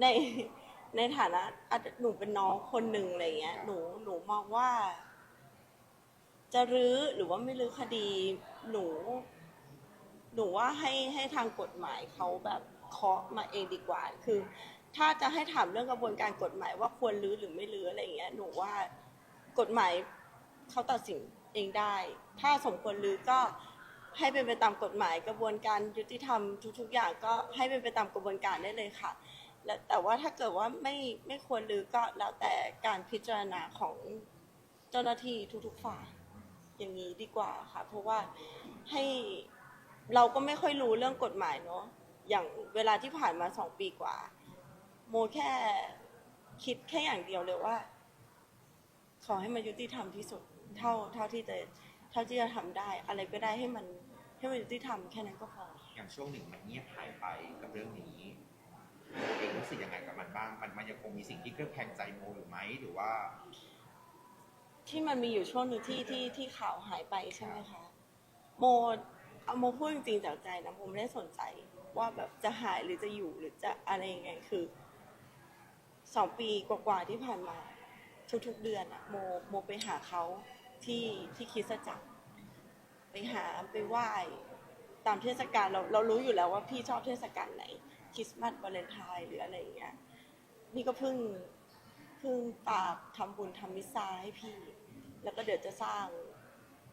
ในในฐานะอาจจะหนูเป็นน้องคนหนึ่งอะไรเงี้ย หนูหนูมองว่า จะรื้อหรือว่าไม่รื้อคดี หนู หนูว่าให้ให้ทางกฎหมายเขาแบบเคาะมาเองดีกว่า คือ ถ้าจะให้ถามเรื่องกระบวนการกฎหมายว่าควรรื้อหรือไม่รื้ออะไรเงี้ย หนูว่ากฎหมายเขาตัดสินเองได้ ถ้าสมควรรื้อก็ให้เป็นไปตามกฎหมายกระบวนการยุติธรรมทุก ๆ อย่างก็ให้เป็นไปตามกระบวนการได้เลยค่ะ และแต่ว่าถ้าเกิดว่าไม่ไม่ควรรื้อก็แล้วแต่การพิจารณาของเจ้าหน้าที่ทุกๆฝ่ายอย่างนี้ดีกว่าค่ะ เพราะว่าให้เราก็ไม่ค่อยรู้เรื่องกฎหมายเนาะอย่างเวลาที่ผ่านมาสองปีกว่า โมแค่คิดแค่อย่างเดียวเลยว่า ขอให้มันยุติธรรมที่สุดเท่าเท่าที่จะเท่าที่จะทำได้ อะไรก็ได้ให้มันให้มันยุติธรรมแค่นั้นก็พออย่างช่วงหนึ่งมันเงียบหายไปกับเรื่องนี้ตัวเอง รู้สึกยังไงกับมันบ้าง มันมันยังคงมีสิ่งที่เคลือบแคลงใจโมอยู่ไหมหรือว่า ที่มันมีอยู่ช่วงหนึ่งที่ที่ที่ข่าวหายไปใช่ไหมคะ โมเอาโมพูดจริงๆจากใจนะโมไม่ได้สนใจ ว่าแบบจะหายหรือจะอยู่หรือจะอะไรยังไงคือสองปีกว่าๆที่ผ่านมา ทุกๆเดือนอะโมโมไปหาเขาที่ที่คริสตจักร ไปหาไปไหว้ตามเทศกาลเราเรารู้อยู่แล้วว่าพี่ชอบเทศกาลไหน คริสต์มาสวาเลนไทน์หรืออะไรอย่างเงี้ยนี่ก็เพิ่งเพิ่งฝากทำบุญทำมิสซาให้พี่ แล้วก็เดี๋ยวจะสร้าง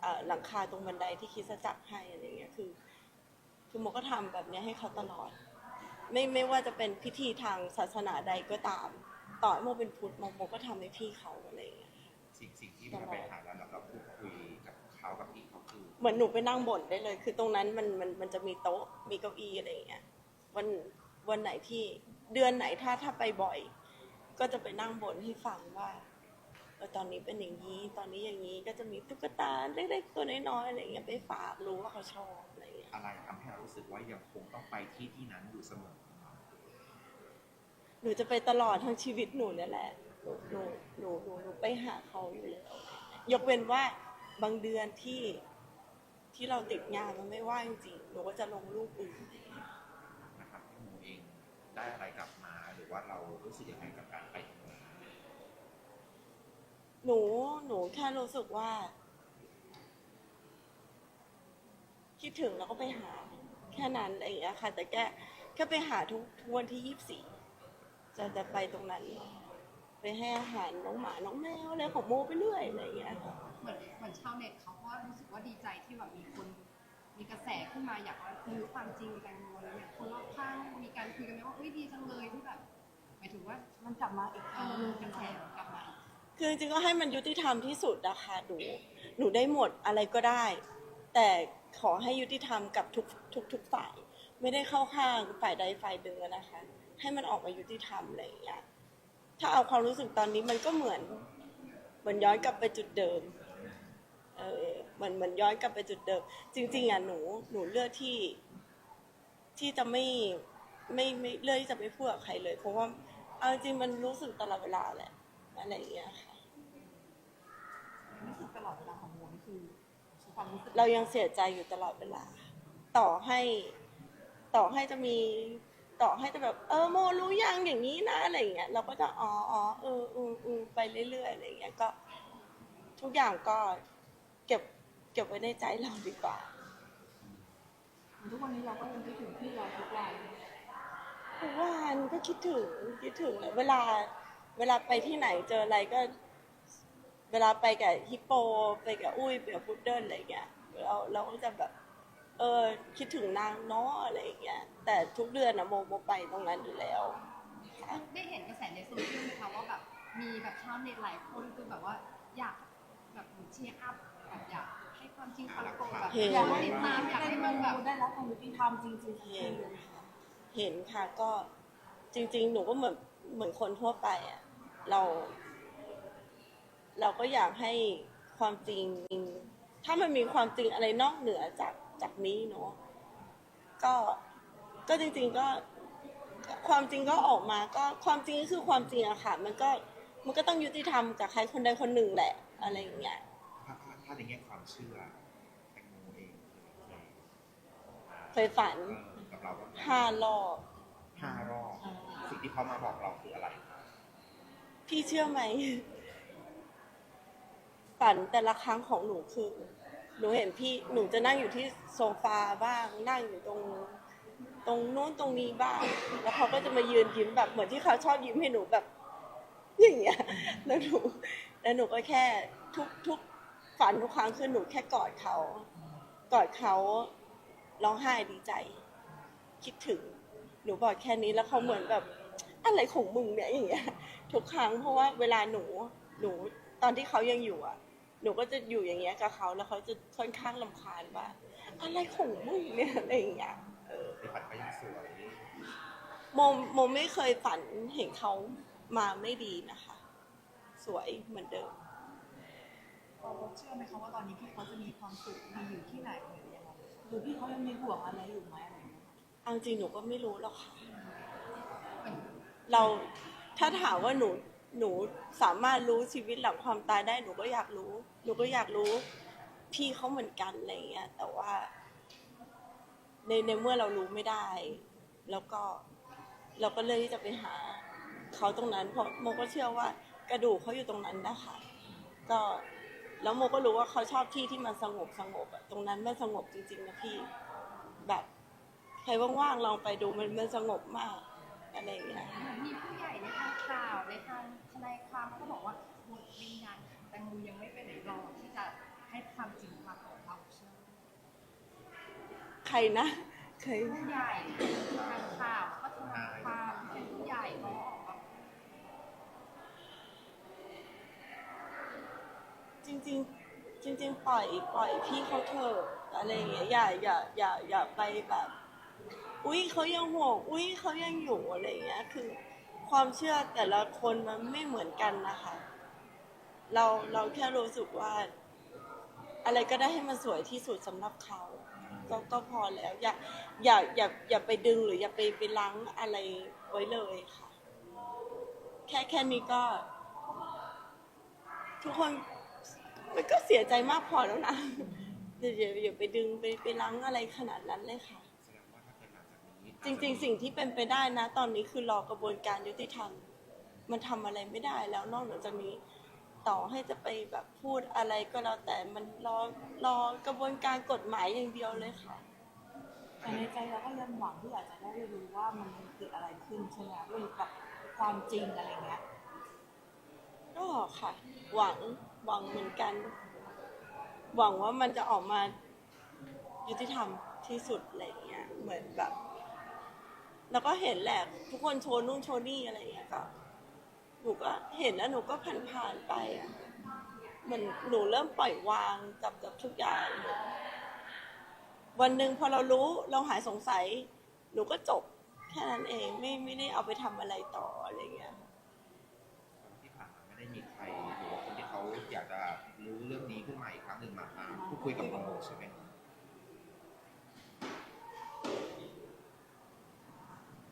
เอ่อหลังคาตรงบันไดที่คริสตจักรให้อะไรเงี้ยคือ คือโมก็ทำแบบเนี้ยให้เขาตลอด ไม่ไม่ว่าจะเป็นพิธีทางศาสนาใดก็ตาม ต่อให้โมเป็นพุทธโมโมก็ทำให้พี่เขาอะไรเงี้ยสิ่งสิ่งที่มันไปหาแล้วเราเราพูดคุยกับเขากับพี่เขาคือเหมือนหนูไปนั่งบ่นได้เลย คือตรงนั้นมันมันมันจะมีโต๊ะมีเก้าอี้อะไรอย่างเงี้ย วันวันไหนที่เดือนไหนถ้าถ้าไปบ่อย ก็จะไปนั่งบ่นให้ฟังว่าเออตอนนี้เป็นอย่างนี้ ตอนนี้อย่างนี้ก็จะมีตุ๊กตาเล็กๆตัวน้อยๆอะไรอย่างเงี้ยไปฝากรู้ว่าเขาชอบอะไรอย่างเงี้ยอะไรทำให้เรารู้สึกว่ายังคงต้องไปที่ที่นั้นอยู่เสมอหนูจะไปตลอดทั้งชีวิตหนูเนี่ยแหละหนูหนูหนูหนูหนูไปหาเขาอยู่แล้วยกเว้นว่าบางเดือนที่ที่เราติดงานมันไม่ว่างจริงๆหนูก็จะลงรูปอื่น นะครับพี่โมเอง ได้อะไรกลับมา หรือว่าเรารู้สึกยังไงกับการไปตรงนั้นหนูหนูแค่รู้สึกว่า คิดถึงแล้วก็ไปหา แค่นั้นอะไรอย่างเงี้ยค่ะ แต่แค่แค่ไปหาทุกทุกวันที่ยี่สิบสี่จะจะไปตรงนั้น ไปให้อาหารน้องหมาน้องแมวอะไรของโมไปเรื่อยอะไรอย่างเงี้ยค่ะ เหมือนเหมือนชาวเน็ตเขาก็รู้สึกว่าดีใจที่แบบมีคน มีกระแสขึ้นมาอยากรู้ความจริงแตงโมอะไรเงี้ยคนรอบข้างมีการคุยกันไหมว่าอุ้ยดีจังเลยที่แบบหมายถึงว่ามันกลับมาอีกคเอรั้งหอนึงกระแสมันกลับมาคือจริงๆก็ให้มันยุติธรรมที่สุดนะคะหนูหนูได้หมดอะไรก็ได้ แต่ขอให้ยุติธรรมกับทุกทุกทุกฝ่าย ไม่ได้เข้าข้างฝ่ายใดฝ่ายหนึ่งอนะคะ ให้มันออกมายุติธรรมอะไรอย่างเงี้ยถ้าเอาความรู้สึกตอนนี้มันก็เหมือนเหมือนย้อนกลับไปจุดเดิม เออเหมือนเหมือนย้อนกลับไปจุดเดิม จริง ๆอะหนูหนูเลือกที่ ที่จะไม่ไม่ไม่เลือกที่จะไม่พูดกับใครเลย เพราะว่าเอาจริงๆมันรู้สึกตลอดเวลาแหละอะไรอย่างเงี้ยค่ะนี่คือตลอดเวลาของโมนี่คือความรู้สึกเรายังเสียใจอยู่ตลอดเวลา ต่อให้ต่อให้จะมีต่อให้จะแบบ เออโมรู้ยังอย่างนี้นะอะไรอย่างเงี้ยเราก็จะอ๋ออ๋อเอออืมอืมไปเรื่อยๆอะไรอย่างเงี้ยก็ ทุกอย่างก็ เก็บเก็บไว้ในใจเราดีกว่า ทุกวันนี้เราก็ยังคิดถึงพี่เราทุกวันทุกวันก็คิดถึงคิดถึงเลยเวลาเวลาไปที่ไหนเจออะไรก็ เวลาไปกับฮิปโป ไปกับอุ้ยไปกับพุดเดิ้ลอะไรอย่างเงี้ยเราเราก็จะแบบ เออคิดถึงนางเนาะอะไรอย่างเงี้ยแต่ทุกเดือนนะโมโมไปตรงนั้นอยู่แล้วค่ะได้เห็นกระแสในโซเชียลไหมคะว่าแบบมีแบบชาวเน็ตหลายคนคือแบบว่าอยากแบบเหมือนเชียร์อัพ แบบอยากให้ความจริงปรากฏแบบเห็นอยากให้ติดตามอยากให้มันแบบได้รับความยุติธรรมจริงๆเห็นค่ะเห็นค่ะก็จริง ๆ หนูก็เหมือนเหมือนคนทั่วไปอะเรา เราก็อยากให้ความจริง ถ้ามันมีความจริงอะไรนอกเหนือจากจากนี้เนาะก็ก็จริง ๆก็ความจริงก็ออกมาก็ความจริงก็คือความจริงอะค่ะ มันก็มันก็ต้องยุติธรรมกับใครคนใดคนหนึ่งแหละ อะไรอย่างเงี้ย ถ้าถ้าถ้าในแง่ความเชื่อแตงโมเองเคยเคยฝันเออกับเราบ้างไหมห้ารอบห้ารอบสิ่งงที่เขามาบอกเราคืออะไรคะพี่เชื่อไหม ฝันแต่ละครั้งของหนูคือ หนูเห็นพี่หนูจะนั่งอยู่ที่โซฟาบ้าง นั่งอยู่ตรง ตรงนู้นตรงนี้บ้าง แล้วเขาก็จะมายืนยิ้มแบบเหมือนที่เขาชอบยิ้มให้หนูแบบ อย่างเงี้ยแล้วหนูแล้วหนูก็แค่ทุกทุก ฝันทุกครั้งคือหนูแค่กอดเขา กอดเขาร้องไห้ดีใจ คิดถึง หนูบอกแค่นี้แล้วเขาเหมือนแบบ อะไรของมึงเนี่ยอย่างเงี้ยทุกครั้งเพราะว่าเวลาหนูหนูตอนที่เขายังอยู่อะ หนูก็จะอยู่อย่างเงี้ยกับเขาแล้วเขาจะค่อนข้างลำคาญว่าอะไรของมึงเนี่ยอะไรอย่างเงี้ยเออในฝันก็ยังสวยโมโมไม่เคยฝันเห็นเขามาไม่ดีนะคะ สวยเหมือนเดิม เราเชื่อไหมคะว่าตอนนี้พี่เขาจะมีความสุขดีอยู่ที่ไหนหรือยังไงหรือพี่เขายังมีห่วงอะไรอยู่ไหมอะไรอย่างเงี้ยเอาจริงหนูก็ไม่รู้หรอกค่ะ เราถ้าถามว่าหนูหนูสามารถรู้ชีวิตหลังความตายได้หนูก็อยากรู้ หนูก็อยากรู้ พี่เขาเหมือนกันอะไรเงี้ยแต่ว่า ในในเมื่อเรารู้ไม่ได้ แล้วก็เราก็เลยที่จะไปหาเขาตรงนั้น เพราะโมก็เชื่อว่ากระดูกเขาอยู่ตรงนั้นนะคะก็ แล้วโมก็รู้ว่าเขาชอบที่ที่มันสงบสงบอะตรงนั้นมันสงบจริงๆนะพี่ แบบใครว่างๆลองไปดูมันมันสงบมากอะไรอย่างเงี้ย เหมือนมีผู้ใหญ่ในทางข่าวในทางทนายความเขาก็บอกว่าบทวิญญาณของแตงโมยังไม่ไปไหนรอที่จะให้ความจริงปรากฏเราเชื่อใครนะเคยผู้ใหญ่ทางข่าวแล้วก็ทนายความที่เป็นผู้ใหญ่เขาออกมา จ ริง ๆ จริง ๆ ปล่อยปล่อยพี่เขาเถอะอะไรอย่างเงี้ยอย่าอย่าอย่าอย่าไปแบบ อุ้ยเขายังห่วงอุ้ยเขายังอยู่อะไรอย่างเงี้ยคือความเชื่อแต่ละคนมันไม่เหมือนกันนะคะ เราเราแค่รู้สึกว่า อะไรก็ได้ให้มันสวยที่สุดสำหรับเขาก็ก็พอแล้วอย่าอย่าอย่าอย่าไปดึงหรืออย่าไปไปล้างอะไรไว้เลยค่ะ แค่แค่นี้ก็ ทุกคน มันก็เสียใจมากพอแล้วนะอย่าอย่าอย่าไปดึงไปไปล้างอะไรขนาดนั้นเลยค่ะ แสดงว่าถ้าเกิดหลังจากนี้จริง ๆ สิ่งที่เป็นไปได้นะ ตอนนี้คือรอกระบวนการยุติธรรม มันทำอะไรไม่ได้แล้วนอกเหนือจากนี้ ต่อให้จะไปแบบพูดอะไรก็แล้วแต่มันรอรอกระบวนการกฎหมายอย่างเดียวเลยค่ะ แต่ในใจเราก็ยังหวังที่อยากจะได้รู้ว่ามันเกิดอะไรขึ้นใช่ไหมรู้กับความจริงอะไรเงี้ย ก็ค่ะ หวัง หวังเหมือนกัน หวังว่ามันจะออกมายุติธรรมที่สุดอะไรเงี้ย เหมือนแบบ แล้วก็เห็นแหละทุกคนโชว์นู่นโชว์นี่อะไรเงี้ยก็หนูก็เห็นแล้วหนูก็ผ่านผ่านๆไปอะเหมือนหนูเริ่มปล่อยวางกับกับทุกอย่างวันหนึ่งพอเรารู้เราหายสงสัย หนูก็จบแค่นั้นเองไม่ไม่ได้เอาไปทำอะไรต่ออะไรเงี้ย ที่ผ่านมาไม่ได้มีใครหรื อยากจะรู้เรื่องนี้ขึ้นมาอีกครั้งหนึ่งมามาพูดคุยกับโมโมใช่ไหม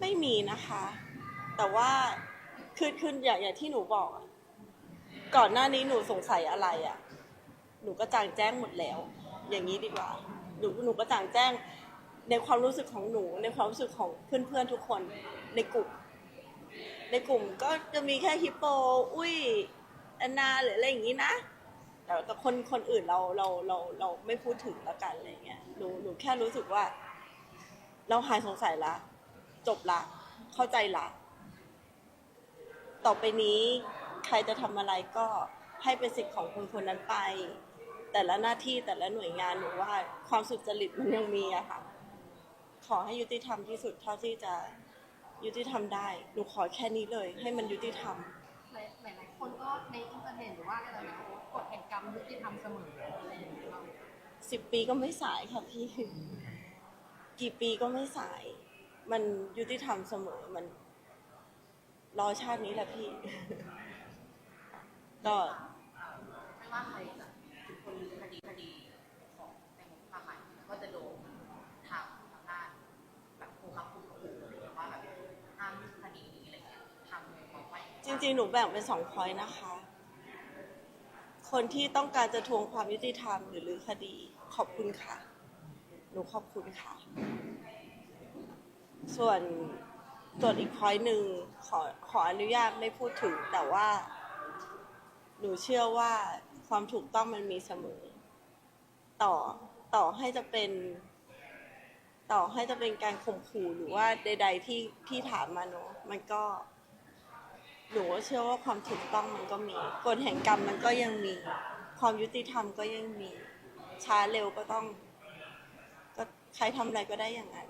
ไม่มีนะคะ แต่ว่าคือคืออย่างอย่างที่หนูบอกอะก่อนหน้านี้หนูสงสัยอะไรอะหนูก็จางแจ้งหมดแล้ว อย่างนี้ดีกว่า หนูหนูก็จางแจ้ง ในความรู้สึกของหนู ในความรู้สึกของเพื่อนๆทุกคนในกลุ่ม ในกลุ่มก็จะมีแค่ฮิปโป อุ้ย แอนนาหรืออะไรอย่างนี้นะแต่แต่คนคนอื่นเราเราเราเราไม่พูดถึงล้วกันอะไรเงี้ยหนูหนูแค่รู้สึกว่า เราหายสงสัยละ จบละ เข้าใจละ ต่อไปนี้ใครจะทำอะไรก็ให้เป็นสิทธิ์ของคนคนนั้นไป แต่ละหน้าที่แต่ละหน่วยงานหนูว่าความสุจริตมันยังมีอะค่ะ ขอให้ยุติธรรมที่สุดเท่าที่จะยุติธรรมได้ หนูขอแค่นี้เลย ให้มันยุติธรรม หลายหลายๆคนก็ในอินเทอร์เน็ตหรือว่าอะไรนะกฎแห่งกรรมยุติธรรมเสมออะไรอย่างเงี้ยเราสิบปีก็ไม่สายค่ะพี่ กี่ปีก็ไม่สาย มันยุติธรรมเสมอมัน รอชาตินี้แหละพี่ ก็ไม่ว่าใครจะเป็นคนคดีคดีของแตงโมพาใหม่ก็จะโดนทางทางด้านแบบผู้รับผู้ขู่หรือว่าแบบห้ามคดีนี้อะไรเงี้ยทำบอกว่า จ ริงๆ หนูแบ่งเป็นสองพอยนะคะ คนที่ต้องการจะทวงความยุติธรรมหรือรื้อคดี ขอบคุณค่ะ หนูขอบคุณค่ะ ส่วนส่วนอีกพอยหนึ่งขอขออนุญาตไม่พูดถึง แต่ว่า หนูเชื่อว่าความถูกต้องมันมีเสมอ ต่อต่อให้จะเป็น ต่อให้จะเป็นการข่มขู่หรือว่าใด ๆ ที่ที่ถามมาเนอะมันก็ หนูเชื่อว่าความถูกต้องมันก็มีกฎแห่งกรรมมันก็ยังมี ความยุติธรรมก็ยังมี ช้าเร็วก็ต้อง ก็ใครทำอะไรก็ได้อย่างนั้น